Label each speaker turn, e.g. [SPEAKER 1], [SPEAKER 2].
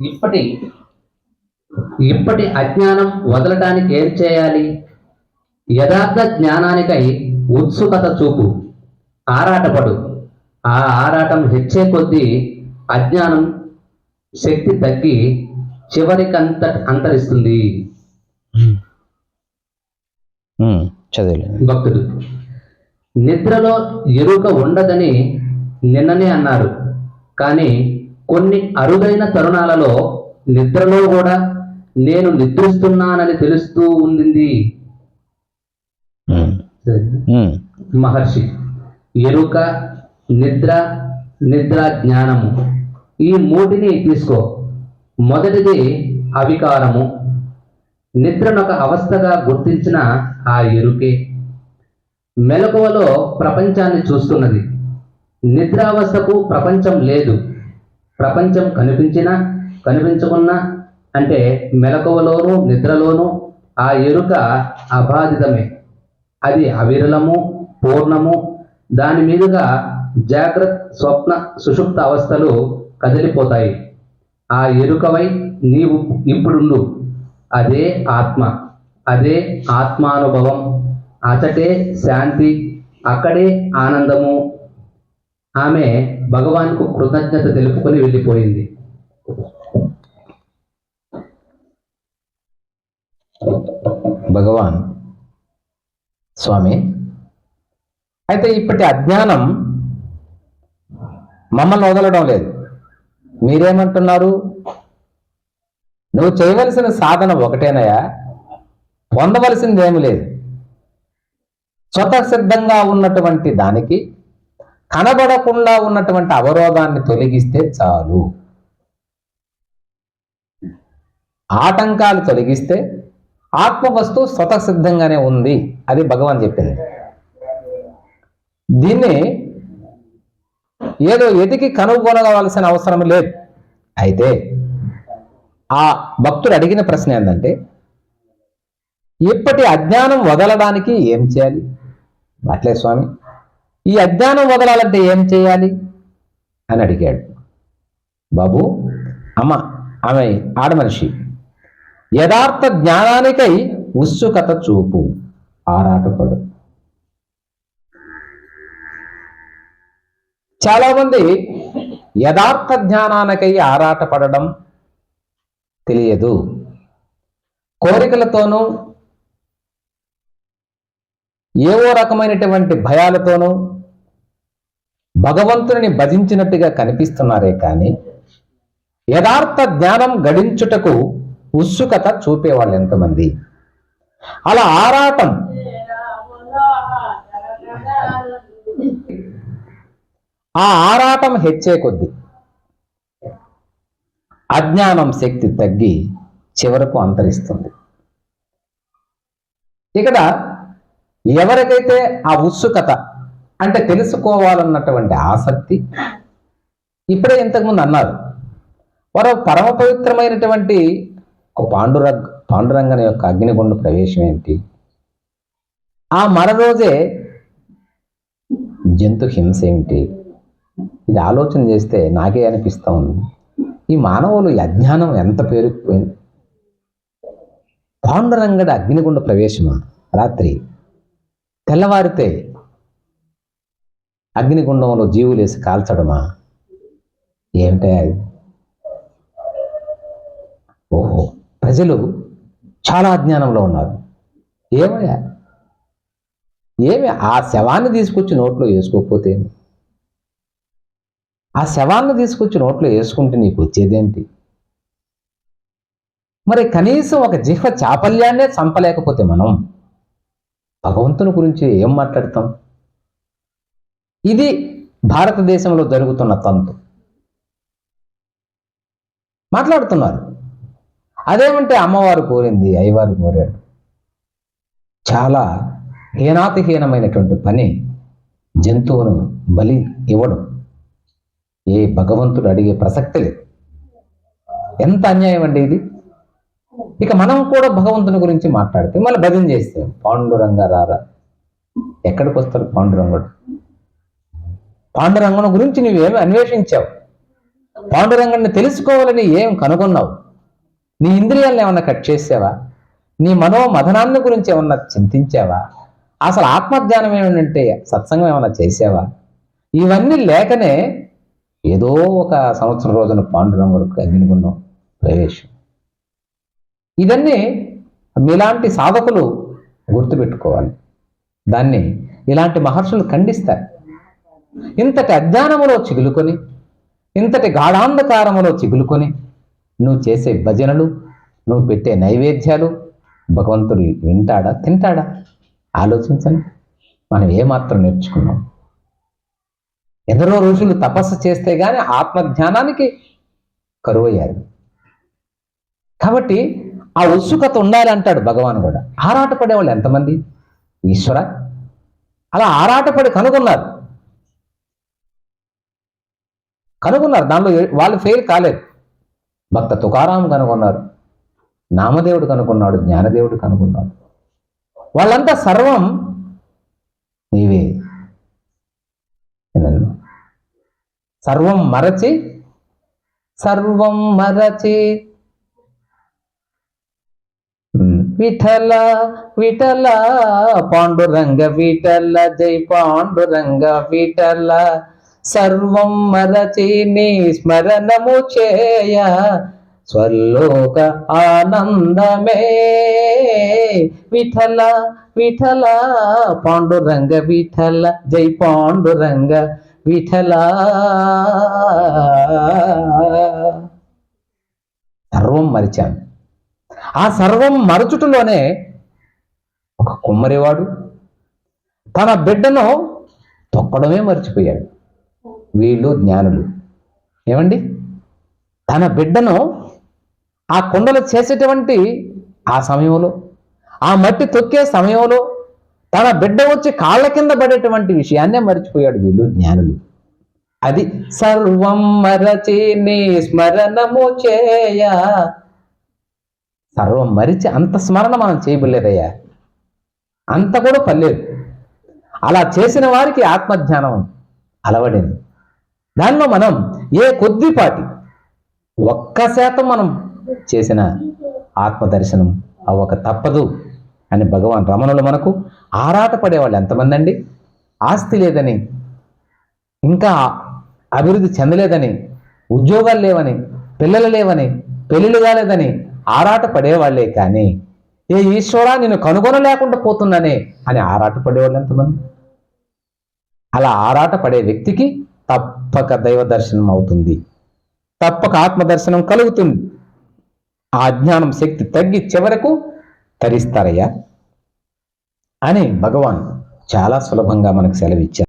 [SPEAKER 1] ఇప్పటి ఇప్పటి అజ్ఞానం వదలటానికి ఏం చేయాలి? యథార్థ జ్ఞానానికై ఉత్సుకత చూపు. ఆరాటపడు. ఆ ఆరాటం హెచ్చే కొద్దీ అజ్ఞానం శక్తి తగ్గి చివరికంత అంతరిస్తుంది. భక్తుడు నిద్రలో ఎరుక ఉండదని నిన్ననే అన్నారు. కానీ కొన్ని అరుదైన తరుణాలలో నిద్రలో కూడా నేను నిద్రిస్తున్నానని తెలుస్తూ ఉంది మహర్షి ఎరుక నిద్ర నిద్ర జ్ఞానము. ఈ మూటిని తీసుకో. మొదటిది అవికారము. నిద్రనొక అవస్థగా గుర్తించిన ఆ ఎరుకే. మెలకువలో ప్రపంచాన్ని చూస్తున్నది. నిద్రావస్థకు ప్రపంచం లేదు. ప్రపంచం కనిపించినా కనిపించకున్నా అంటే మెలకువలోనూ నిద్రలోనూ ఆ ఎరుక అబాధితమే. అది అవిరళము పూర్ణము. దాని మీదుగా జాగ్రత్త స్వప్న సుషుప్త అవస్థలు కదిలిపోతాయి. ఆ ఎరుకవై నీవు ఇప్పుడుండు. అదే ఆత్మ. అదే ఆత్మానుభవం. అచటే శాంతి. అక్కడే ఆనందము. ఆమె భగవాన్కు కృతజ్ఞత తెలుపుకొని వెళ్ళిపోయింది.
[SPEAKER 2] భగవాన్ స్వామి అయితే ఇప్పటి అజ్ఞానం మమ్మల్ని వదలడం లేదు. మీరేమంటున్నారు? నువ్వు చేయవలసిన సాధన ఒకటేనయా పొందవలసింది ఏమి లేదు. స్వతసిద్ధంగా ఉన్నటువంటి దానికి కనబడకుండా ఉన్నటువంటి అవరోధాన్ని తొలగిస్తే చాలు. ఆటంకాలు తొలగిస్తే ఆత్మవస్తు స్వత స్వతసిద్ధంగానే ఉంది అది భగవాన్ చెప్పింది. దీన్ని ఏదో ఎదికి కనుగొనవలసిన అవసరం లేదు. అయితే ఆ భక్తుడు అడిగిన ప్రశ్న ఏంటంటే ఇప్పటి అజ్ఞానం వదలడానికి ఏం చేయాలి? అట్లే స్వామి. ఈ అజ్ఞానం వదలాలంటే ఏం చేయాలి? అని అడిగాడు. బాబు అమ్మ ఆమె ఆడమనిషి యథార్థ జ్ఞానానికై ఉత్సుకత చూపు. ఆరాటపడు. చాలామంది యథార్థ జ్ఞానానికై ఆరాటపడడం తెలియదు. కోరికలతోనూ ఏవో రకమైనటువంటి భయాలతోనూ భగవంతుని భజించినట్టుగా కనిపిస్తున్నారే కానీ యథార్థ జ్ఞానం గడించుటకు ఉత్సుకత చూపేవాళ్ళు ఎంతమంది? అలా ఆరాటం. ఆ ఆరాటం హెచ్చే కొద్ది అజ్ఞానం శక్తి తగ్గి చివరకు అంతరిస్తుంది. ఇక్కడ ఎవరికైతే ఆ ఉత్సుకత అంటే తెలుసుకోవాలన్నటువంటి ఆసక్తి ఇప్పుడే ఇంతకుముందు అన్నారు. వారు పరమ పవిత్రమైనటువంటి ఒక పాండురంగ పాండురంగన యొక్క అగ్నిగుండ ప్రవేశం ఏంటి? ఆ మర రోజే జంతు హింస ఏమిటి ఇది ఆలోచన చేస్తే నాకే అనిపిస్తూ ఉంది. ఈ మానవులు అజ్ఞానం ఎంత పేరుకుపోయింది పాండురంగడ అగ్నిగుండ ప్రవేశమా? రాత్రి తెల్లవారితే అగ్నిగుండంలో జీవులేసి కాల్చడమా? ఏమిటే అది? ఓహో ప్రజలు చాలా అజ్ఞానంలో ఉన్నారు. ఏమయ్యా? ఏమి ఆ శవాన్ని తీసుకొచ్చి నోట్లో వేసుకోకపోతే? ఆ శవాన్ని తీసుకొచ్చి నోట్లో వేసుకుంటే నీకు వచ్చేదేంటి? మరి కనీసం ఒక జిహ్వ చాపల్యాన్నే చంపలేకపోతే మనం భగవంతుని గురించి ఏం మాట్లాడతాం? ఇది భారతదేశంలో జరుగుతున్న తంతు. మాట్లాడుతున్నారు. అదేమంటే అమ్మవారు కోరింది అయ్యవారు కోరాడు. చాలా హీనాతిహీనమైనటువంటి పని జంతువును బలి ఇవ్వడం. ఏ భగవంతుడు అడిగే ప్రసక్తి లేదు. ఎంత అన్యాయం అండి ఇది? ఇక మనం కూడా భగవంతుని గురించి మాట్లాడితే మళ్ళీ భజన చేస్తాం పాండురంగ రారా. ఎక్కడికి వస్తాడు పాండురంగుడు? పాండురంగుని గురించి నువ్వేమి అన్వేషించావు? పాండురంగన్ని తెలుసుకోవాలని ఏం కనుగొన్నావు? నీ ఇంద్రియాలను ఏమన్నా కట్ చేసావా? నీ మనో మదనాన్ని గురించి ఏమన్నా చింతించావా? అసలు ఆత్మజ్ఞానం ఏమంటే సత్సంగం ఏమన్నా చేసావా? ఇవన్నీ లేకనే ఏదో ఒక సంవత్సరం రోజున పాండురంగుడికి అగ్నిగుండం ప్రవేశం. ఇవన్నీ మీలాంటి సాధకులు గుర్తుపెట్టుకోవాలి. దాన్ని ఇలాంటి మహర్షులు ఖండిస్తారు. ఇంతటి అజ్ఞానములో చిగులుకొని ఇంతటి గాఢాంధకారములో చిగులుకొని నువ్వు చేసే భజనలు నువ్వు పెట్టే నైవేద్యాలు భగవంతుడు వింటాడా తింటాడా? ఆలోచించండి. మనం ఏమాత్రం నేర్చుకున్నాం? ఎందరో రోజులు తపస్సు చేస్తే కానీ ఆత్మజ్ఞానానికి కరువయ్యారు. కాబట్టి ఆ ఉత్సుకత ఉండాలి అంటాడు భగవాన్ కూడా. ఆరాటపడే వాళ్ళు ఎంతమంది? ఈశ్వర? అలా ఆరాటపడి కనుగొన్నారు. కనుగొన్నారు. దానిలో వాళ్ళు ఫెయిల్ కాలేదు. భక్త తుకారాం కనుగొన్నారు. నామదేవుడు కనుగొన్నాడు జ్ఞానదేవుడు కనుగొన్నాడు. వాళ్ళంతా సర్వం నీవే. సర్వం మరచి సర్వం మరచి విఠల విఠల పాండురంగ విఠల జై పాండురంగ విఠల. సర్వం మరచి నీ స్మరణము చేయ స్వల్లోక ఆనందమే. విఠల విఠల పాండురంగ విఠల జై పాండురంగ విఠల. సర్వం మరిచాను. ఆ సర్వం మరచుటలోనే ఒక కుమ్మరివాడు తన బిడ్డను తొక్కడమే మర్చిపోయాడు. వీళ్ళు జ్ఞానులు. ఏమండి? తన బిడ్డను ఆ కుండలు చేసేటువంటి ఆ సమయంలో ఆ మట్టి తొక్కే సమయంలో తన బిడ్డ వచ్చి కాళ్ళ కింద పడేటువంటి విషయాన్నే మర్చిపోయాడు వీళ్ళు జ్ఞానులు. అది సర్వం మరచి నీ స్మరణము చేయ సర్వం మరిచి అంత స్మరణ మనం చేయబడలేదయ్యా. అంత కూడా పర్లేదు. అలా చేసిన వారికి ఆత్మజ్ఞానం అలవడింది. దానిలో మనం ఏ కొద్దిపాటి ఒక్క శాతం మనం చేసిన ఆత్మదర్శనం అవ్వక తప్పదు అని భగవాన్ రమణులు మనకు ఆరాట పడేవాళ్ళు ఎంతమంది అండి ఆస్తి లేదని ఇంకా అభివృద్ధి చెందలేదని ఉద్యోగాలు లేవని పిల్లలు లేవని పెళ్ళిళ్ళు కాలేదని ఆరాట పడేవాళ్ళే కానీ ఏ ఈశ్వరా నేను కనుగొనలేకుండా పోతున్నానే అని ఆరాట పడేవాళ్ళు ఎంతమంది? అలా ఆరాట పడే వ్యక్తికి తప్పక దైవ దర్శనం అవుతుంది. తప్పక ఆత్మదర్శనం కలుగుతుంది. ఆ అజ్ఞానం శక్తి తగ్గి చివరకు తరిస్తారయ్యా అని భగవాన్ చాలా సులభంగా మనకు సెలవిచ్చారు.